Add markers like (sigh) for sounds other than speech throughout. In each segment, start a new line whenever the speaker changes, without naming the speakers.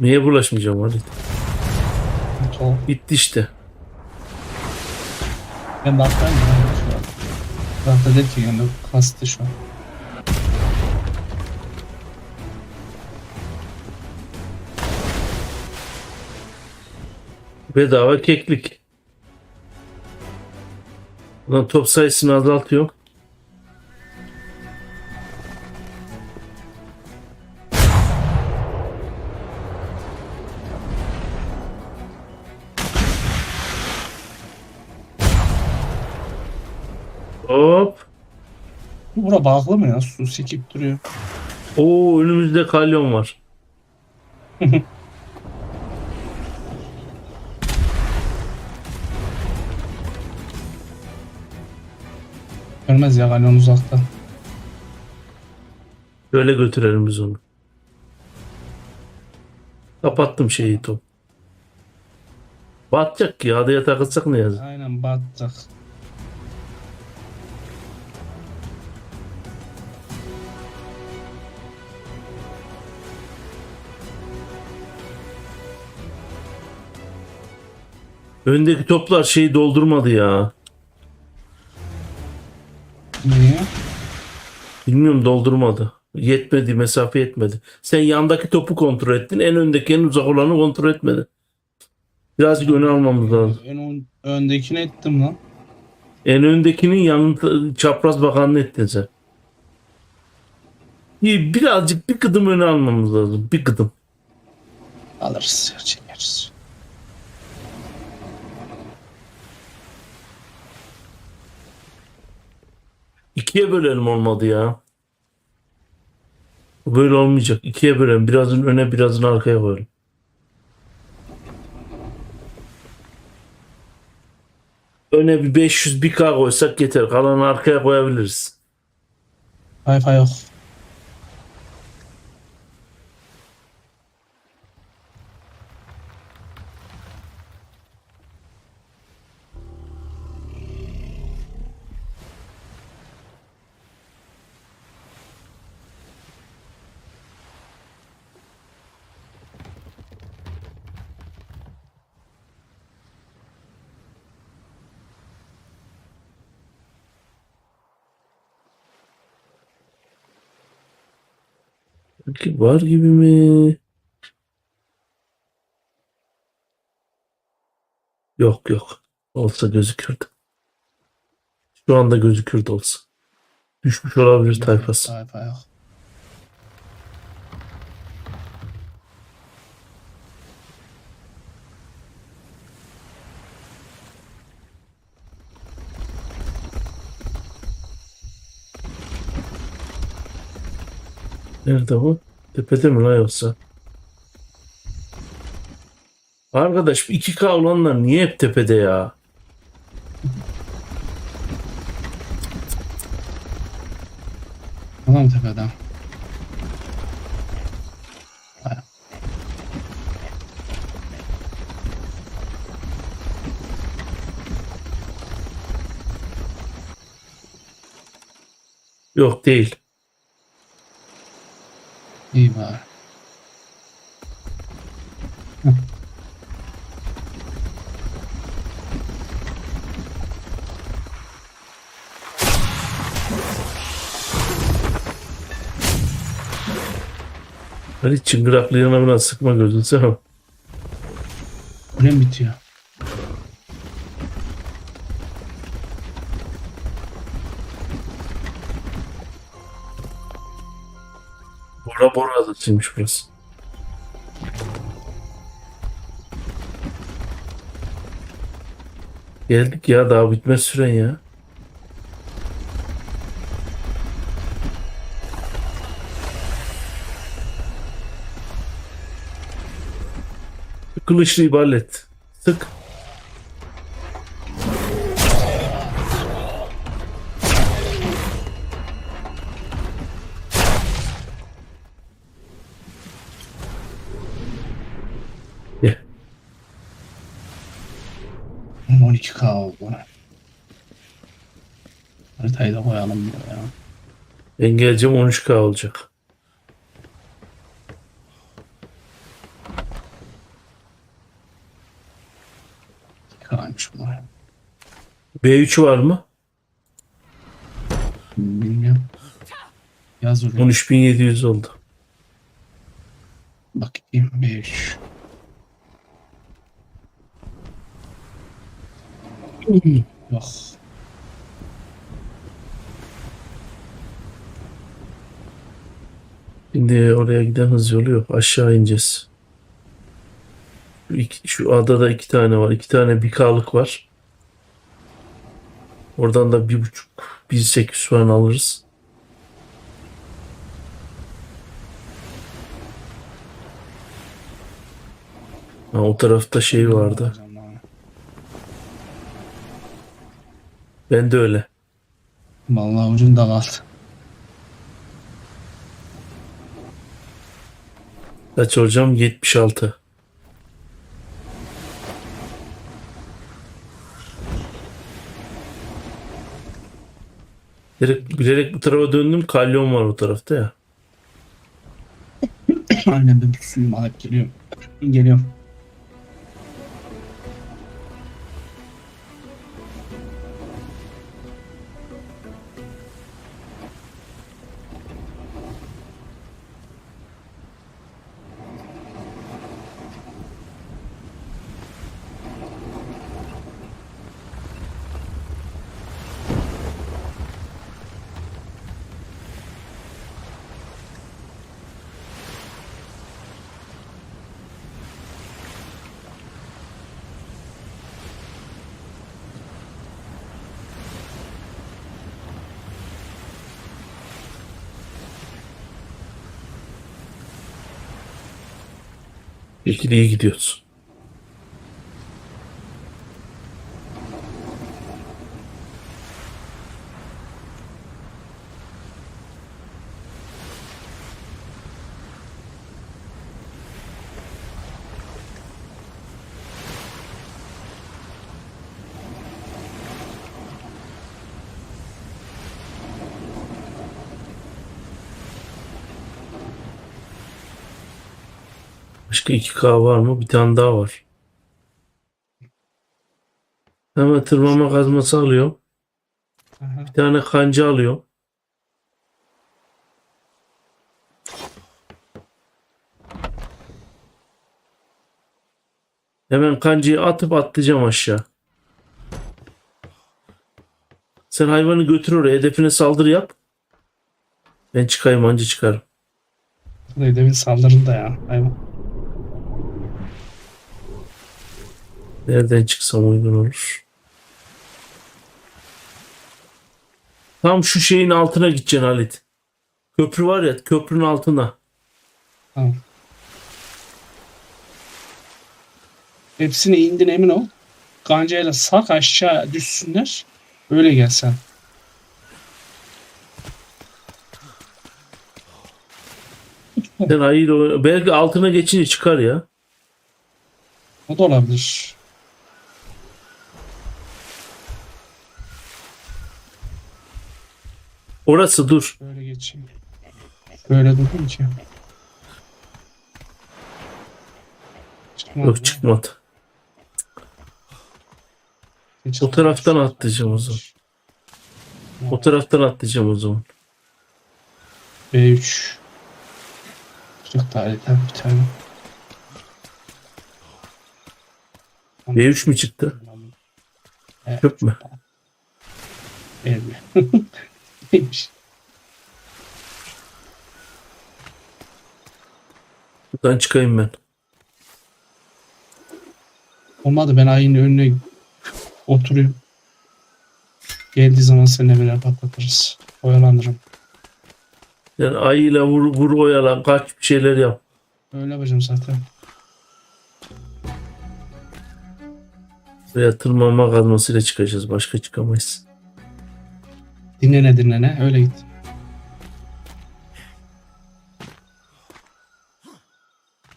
Neye bulaşmayacağım hadi.
Top.
Bitti işte.
Ben bakmam ya şu an. Ki yani kastı şu an.
Bedava keklik. Ulan top sayısını azaltıyor.
Bağlı mı ya? Su sekip duruyor.
Oo önümüzde kalyon var. (laughs)
Görmez ya galyon uzakta.
Böyle götürelim biz onu. Kapattım şeyi top. Batacak ki adaya takılsak ne yazık.
Aynen batacak.
Öndeki toplar şeyi doldurmadı ya.
Niye?
Bilmiyorum doldurmadı. Yetmedi mesafe yetmedi. Sen yandaki topu kontrol ettin. En öndeki en uzak olanı kontrol etmedi. Birazcık öne almamız lazım.
En ön- öndekini ettim lan.
En öndekinin yanında çapraz bakanını ettin sen. İyi, Birazcık bir kıdım öne almamız lazım. Bir kıdım.
Alırız çekeriz.
İkiye bölelim olmadı ya. Böyle olmayacak. İkiye bölelim. Birazını öne birazını arkaya koyalım. Öne bir 500 bir K koysak yeter. Kalanı arkaya koyabiliriz.
Wi-Fi yok.
Var gibi mi? Yok yok. Olsa gözükürdü. Şu anda gözükürdü olsa. Düşmüş olabilir tayfası.
Wi-Fi yok.
Nerede bu? Tepede mi lan yoksa? Arkadaş 2K olanlar niye hep tepede ya?
Adam tepeden.
Yok değil.
İyi bari.
Hadi çıngıraklı yanına sıkma gözünü seveyim.
Öyle bitiyor?
Bora Bora adasıymış burası. Geldik ya daha bitmez süren ya. Kılıçlıyı hallet. Sık.
12k oldu. Haritayı da koyalım buraya.
Ben 13k olacak.
Kaymış bunlar.
B3 var mı?
Bilmiyorum. Yaz
13700 oldu.
Bakayım B3. Yok.
Şimdi oraya giden hız yolu yok. Aşağı ineceğiz. Şu, iki- şu adada iki tane var. İki tane bikalık var. Oradan da bir buçuk, bir sekiz falan alırız. Ha, o tarafta şey vardı. Ben de öyle.
Vallahi ucunda kaldı.
Kaç hocam? 76. Bilerek, bilerek bu tarafa döndüm. Kalyon var o tarafta ya.
Aynen ben bir suyumu alıp geliyorum. Geliyorum.
İkili iyi gidiyoruz. Başka 2K var mı? Bir tane daha var. Hemen tırmanma kazması alıyorum. Bir tane kanca alıyorum. Hemen kancayı atıp atlayacağım aşağı. Sen hayvanı götür oraya. Hedefine saldırı yap. Ben çıkayım anca çıkarım.
Bir saldırın da ya. Hayvan.
Nereden çıksam uygun olur. Tam şu şeyin altına gideceksin Halit. Köprü var ya köprünün altına.
Tamam. Hepsini indin emin ol. Gancayla sak aşağı düşsünler. Öyle gelsen.
Sen hayır o- belki altına geçince çıkar ya.
O da olabilir.
Orası dur.
Böyle geçeyim. Böyle durdum ki. Çıkmadı
Yok çıkmadı. O taraftan atlayacağım o zaman. O taraftan atlayacağım o zaman.
B3. Çık tarihten bir tane.
B3 mü çıktı?
Evet,
Çöp mü?
Değil mi? Neymiş?
Buradan çıkayım ben.
Olmadı ben ayın önüne oturuyorum. Geldiği zaman seninle beraber patlatırız. Oyalandırırım.
Yani ayıyla vur, vur oyala kaç bir şeyler yap.
Öyle yapacağım zaten.
Veya tırmanma kazmasıyla çıkacağız. Başka çıkamayız.
Dinlene dinlene öyle git.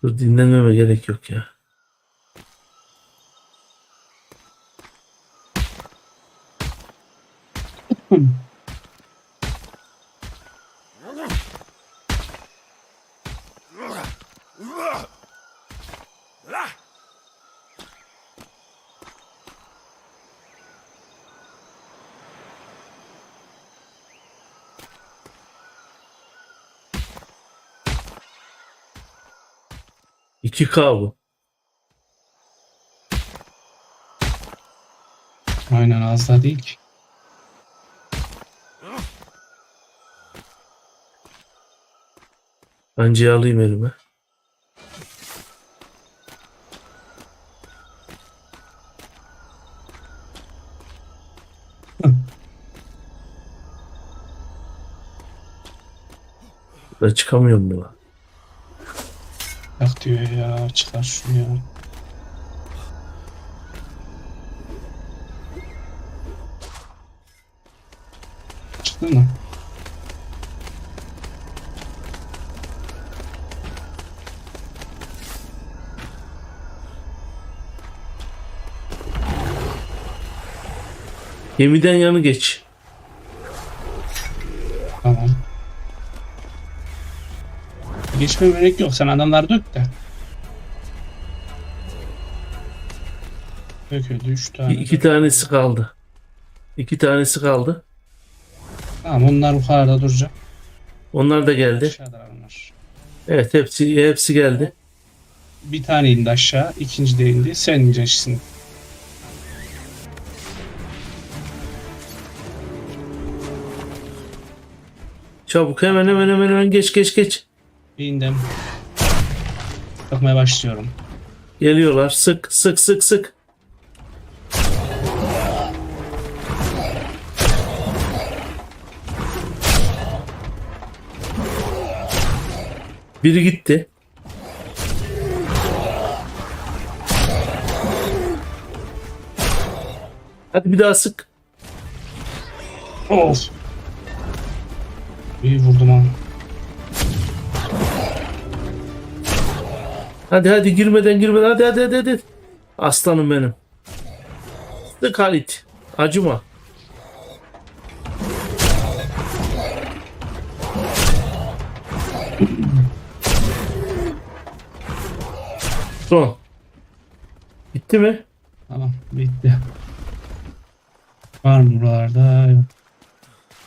Dur dinlenmeme gerek yok ya. 2K bu.
Aynen az da değil ki.
Bence alayım elime. Ben çıkamıyorum buna.
Yok diyor ya çıkar şunu ya. Çıktı mı?
Gemiden yanı geç.
Geçme gerek yok. Sen adamları dök de. Döküldü. Üç tane.
İki tanesi kaldı. İki tanesi kaldı.
Tamam onlar yukarıda duracak.
Onlar da geldi.
Aşağıda onlar.
Evet hepsi hepsi geldi.
Bir tane indi aşağı. ikinci de indi. Sen ineceksin.
Çabuk hemen hemen hemen hemen geç geç geç.
İndim. Bakmaya başlıyorum.
Geliyorlar. Sık sık sık sık. Biri gitti. Hadi bir daha sık.
Of. İyi vurdum ha.
Hadi hadi girmeden girmeden hadi hadi hadi hadi. Aslanım benim. Sık Halit. Acıma. Son. Bitti mi?
Tamam bitti. Var mı buralarda? Yok.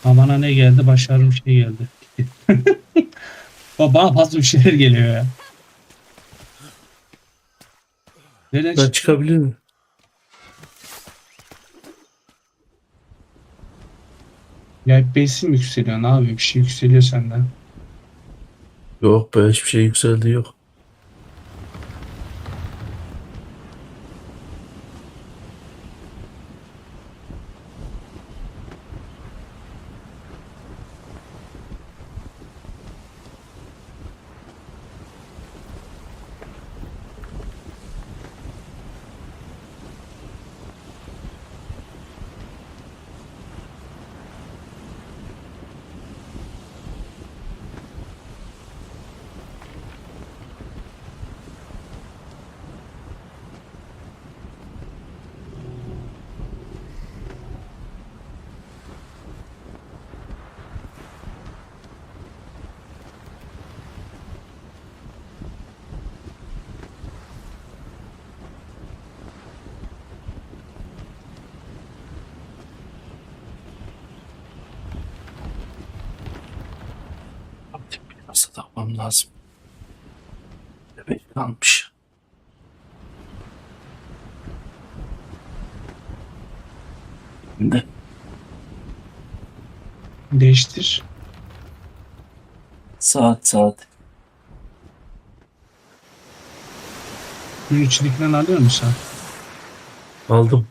Bana ne geldi? Başarılı şey geldi. (laughs) Ba- Bana fazla bir şeyler geliyor ya. Nereden
Ben çıkabilir miyim?
Ya base'in mi yükseliyor? Ne yapıyor? Bir şey yükseliyor senden.
Yok be hiçbir şey yükseldi yok. Masa takmam lazım. Bebek kalmış. Şimdi
Değiştir.
saat saat.
Suyun içindekinden alıyor musun sen?
Aldım.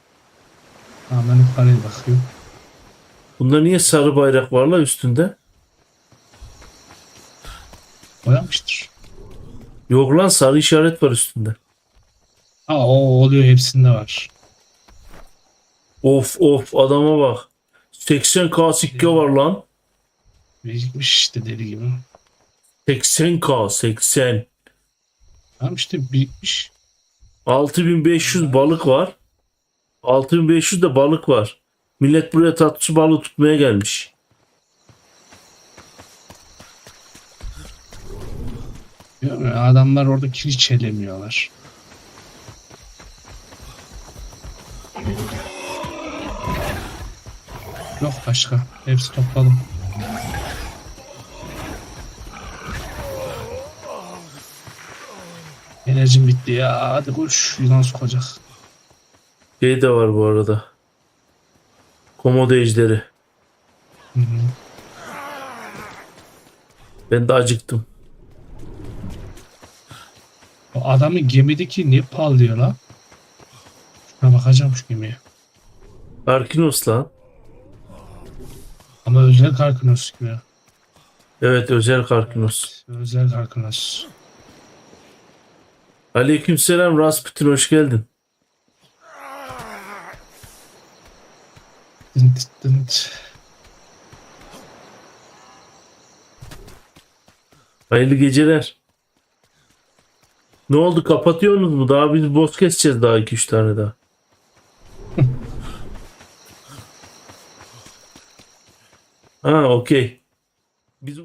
Ha, ben yukarıya bakıyorum.
Bunda niye sarı bayrak var la üstünde? Yok lan sarı işaret var üstünde.
Ha o oluyor hepsinde var.
Of of adama bak. 80k sikke var lan.
Birikmiş işte deli gibi.
80k 80.
Tamam işte birikmiş.
6500 balık var. 6500 de balık var. Millet buraya tatlısı balığı tutmaya gelmiş.
Adamlar orada hiç elemiyorlar. Yok başka. Hepsi topladım. Enerjim bitti ya. Hadi koş. Yılan sokacak.
Şey de var bu arada. Komodo ejderi.
Hı hı.
Ben de acıktım.
O adamın gemideki niye parlıyor la? Şuna bakacağım şu gemiye.
Arkinos lan.
Ama özel Karkinos gibi.
Evet özel Karkinos.
Özel Karkinos.
Aleykümselam Rasputin hoş geldin.
Dınt dınt.
Hayırlı geceler. Ne oldu kapatıyorsunuz mu? Daha biz boss keseceğiz daha 2-3 tane daha. (laughs) ha okey. Biz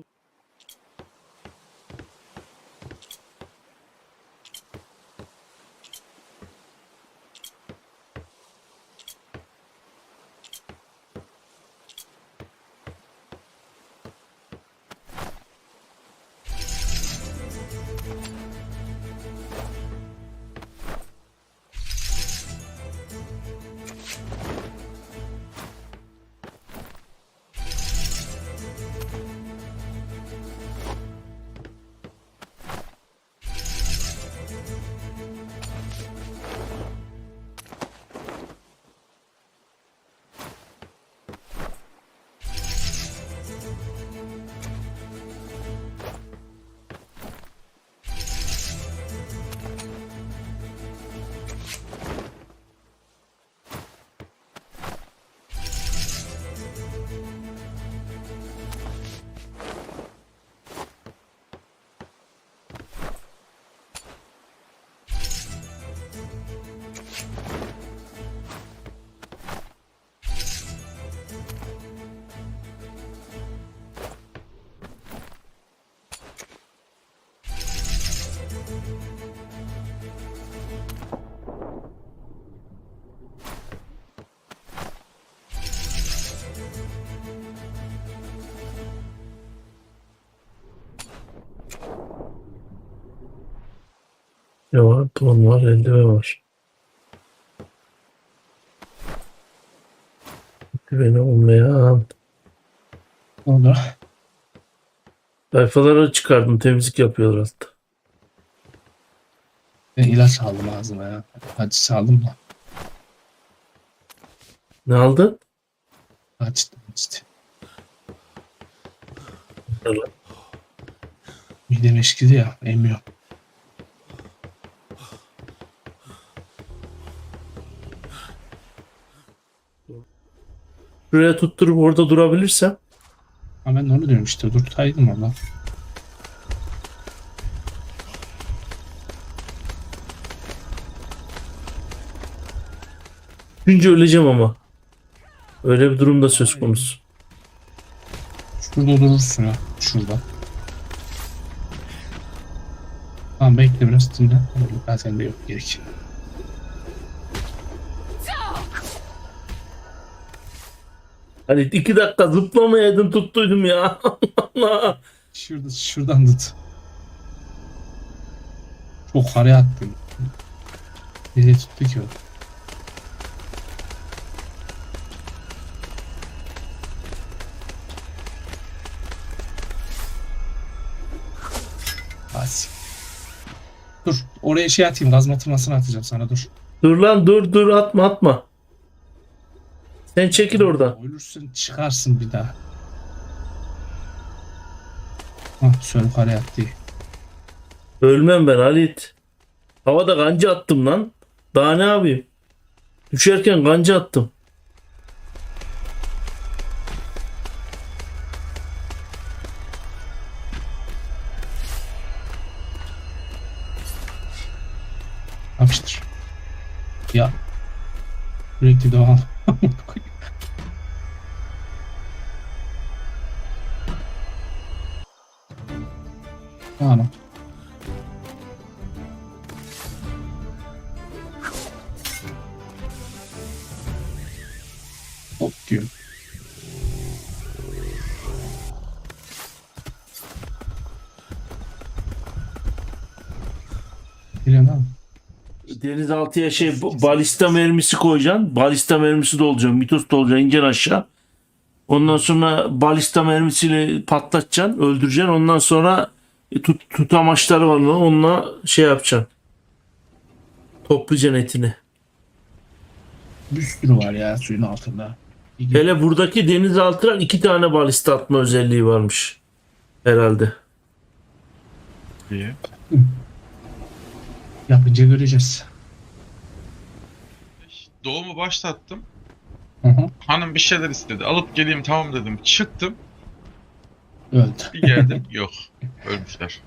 ne var? Ton var, eldiven var. Eldiveni olmayan.
Oldu.
Sayfalara çıkardım temizlik yapıyorlar hatta.
Ben ilaç aldım ağzıma ya. Acı aldım da.
Ne aldın?
Açtım işte. Midem eşkidi ya. Emiyor.
Şuraya tutturup orada durabilirsem.
Ama ben de onu diyorum işte. Dur tutaydım orada.
Düşünce öleceğim ama. Öyle bir durumda söz konusu.
Şurada durursun ya. Şurada. Tamam bekle biraz dinle. Ben sende yok gerek.
Hani iki dakika zıplamayaydın tuttuydum ya. (laughs) Allah.
Şurada, şuradan tut. Çok haraya attın. Nereye tuttu ki o? Bas. Dur. Oraya şey atayım. Gazma tırmasını atacağım sana dur.
Dur lan dur dur atma atma. Sen çekil oradan.
Ölürsün çıkarsın bir daha. Hah söyle yukarıya attı.
Ölmem ben Halit. Havada kanca attım lan. Daha ne yapayım? Düşerken kanca attım.
Yapıştır. Ya. Sürekli doğal. (laughs) Biliyorsun abi.
Denizaltıya şey ba- balista mermisi koyacaksın. Balista mermisi dolacaksın. Mitos dolacaksın. ineceksin aşağı. Ondan sonra balista mermisiyle patlatacaksın. Öldüreceksin. Ondan sonra e, tut, tutamaçları var. lan, Onunla şey yapacaksın. Toplayacaksın etini.
Bir sürü var ya suyun altında.
Hele buradaki denizaltılar iki tane balista atma özelliği varmış. Herhalde.
İyi.
Yapınca göreceğiz.
Doğumu başlattım.
Hı hı.
Hanım bir şeyler istedi. Alıp geleyim tamam dedim. Çıktım.
Öldü.
Bir geldim. (laughs) Yok. Ölmüşler.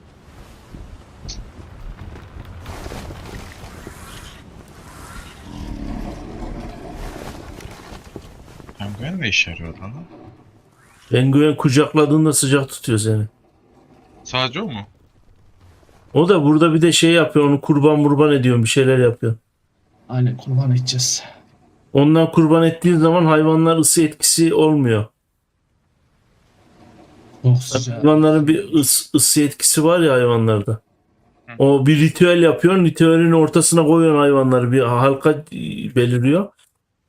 Penguen ne işe yarıyor lan?
Penguen kucakladığında sıcak tutuyor seni.
Sadece o mu?
O da burada bir de şey yapıyor. Onu kurban murban ediyor. Bir şeyler yapıyor.
Aynen kurban edeceğiz.
Ondan kurban ettiğin zaman hayvanlar ısı etkisi olmuyor.
Çok sıcak.
Hayvanların bir ıs, ısı etkisi var ya hayvanlarda. O bir ritüel yapıyorsun. Ritüelin ortasına koyuyorsun hayvanları. Bir halka belirliyor.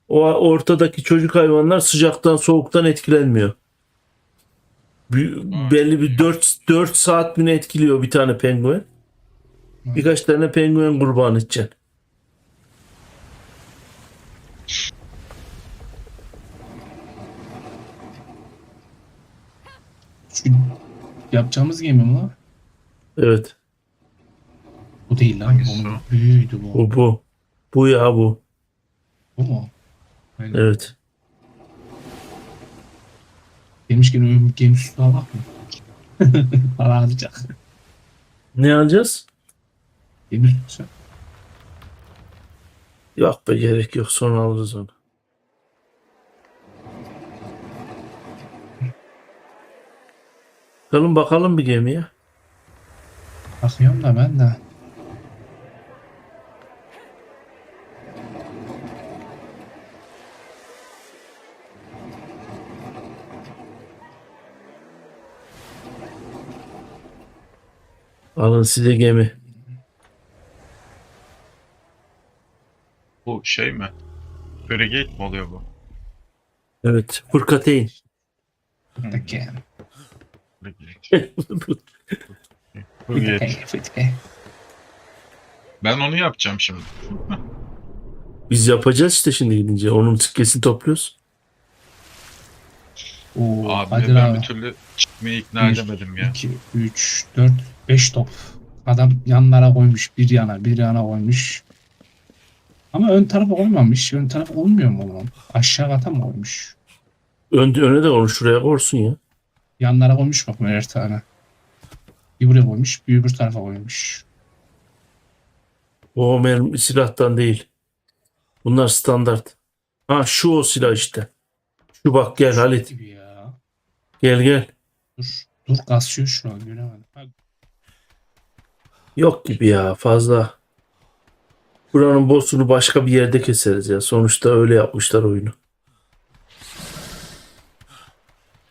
O ortadaki çocuk hayvanlar sıcaktan soğuktan etkilenmiyor. Bir- belli bir 4, 4 saat mi ne etkiliyor bir tane penguen. Birkaç tane penguen kurban edeceksin.
Şu yapacağımız gemi mi lan?
Evet.
Bu değil lan.
Hangisi
Onun
o?
büyüğüydü bu.
Bu bu. Bu ya bu.
Bu mu? Aynen.
Evet.
Demişken ömür gemi sütü alak mı? (laughs) Para alacak.
Ne alacağız?
Gemi sütü.
Yok be gerek yok. Sonra alırız onu. Bakalım bakalım bir gemiye.
Bakıyorum da ben de.
Alın size gemi.
Bu şey mi? Frigate mi oluyor bu?
Evet. Fırkateyn.
Fıtıke.
Frigate. Ben onu yapacağım şimdi.
Biz yapacağız işte şimdi gidince. Onun sikkesini topluyoruz.
Oo,
Abi
Kadir
ben
abi.
bir türlü çıkmayı ikna
Bir,
edemedim ya.
2, 3, 4, 5 top. Adam yanlara koymuş. Bir yana, bir yana koymuş. Ama ön tarafa koymamış. Ön taraf olmuyor mu oğlum? Aşağı kata mı koymuş?
Ön, öne de onu şuraya korsun ya.
Yanlara koymuş bak birer tane. Bir buraya koymuş, bir öbür tarafa koymuş.
O mermi silahtan değil. Bunlar standart. Ha şu o silah işte. Şu bak gel Halit.
Gibi ya.
Gel gel.
Dur, dur kasıyor şu an göremedim.
Yok gibi ya fazla. Buranın boss'unu başka bir yerde keseriz ya. Sonuçta öyle yapmışlar oyunu.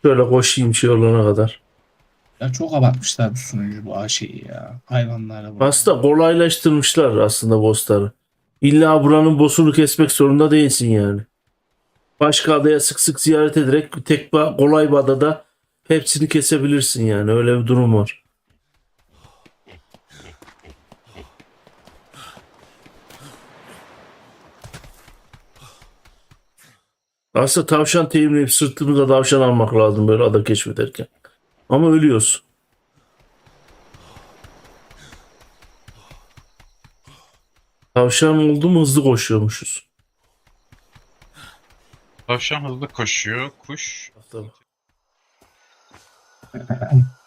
Şöyle koşayım şey olana kadar.
Ya çok abartmışlar bu sunucu bu şeyi ya. Hayvanları bu.
Aslında kolaylaştırmışlar aslında boss'ları. İlla buranın boss'unu kesmek zorunda değilsin yani. Başka adaya sık sık ziyaret ederek tek kolay bir adada hepsini kesebilirsin yani. Öyle bir durum var. Aslında tavşan teminleyip sırtımıza tavşan almak lazım böyle ada keşfederken. Ama ölüyoruz. Tavşan oldu mu hızlı koşuyormuşuz.
Tavşan hızlı koşuyor. Kuş (laughs)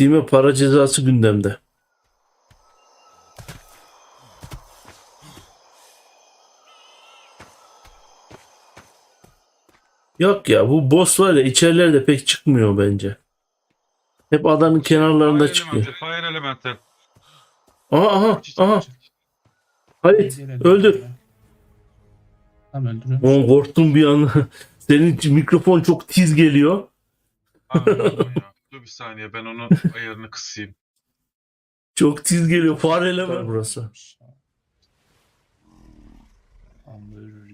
Steam'e para cezası gündemde. Yok ya bu boss var ya içerilerde pek çıkmıyor bence. Hep adanın kenarlarında
Fire
çıkıyor.
Fire Elemental.
Aha aha aha. Halit öldür.
Tam öldürüyor.
Oğlum korktum bir an. (laughs) Senin mikrofon çok tiz geliyor.
Dur bir saniye ben onun (laughs) ayarını kısayım.
Çok tiz geliyor. Fareleme burası.
Öldürür.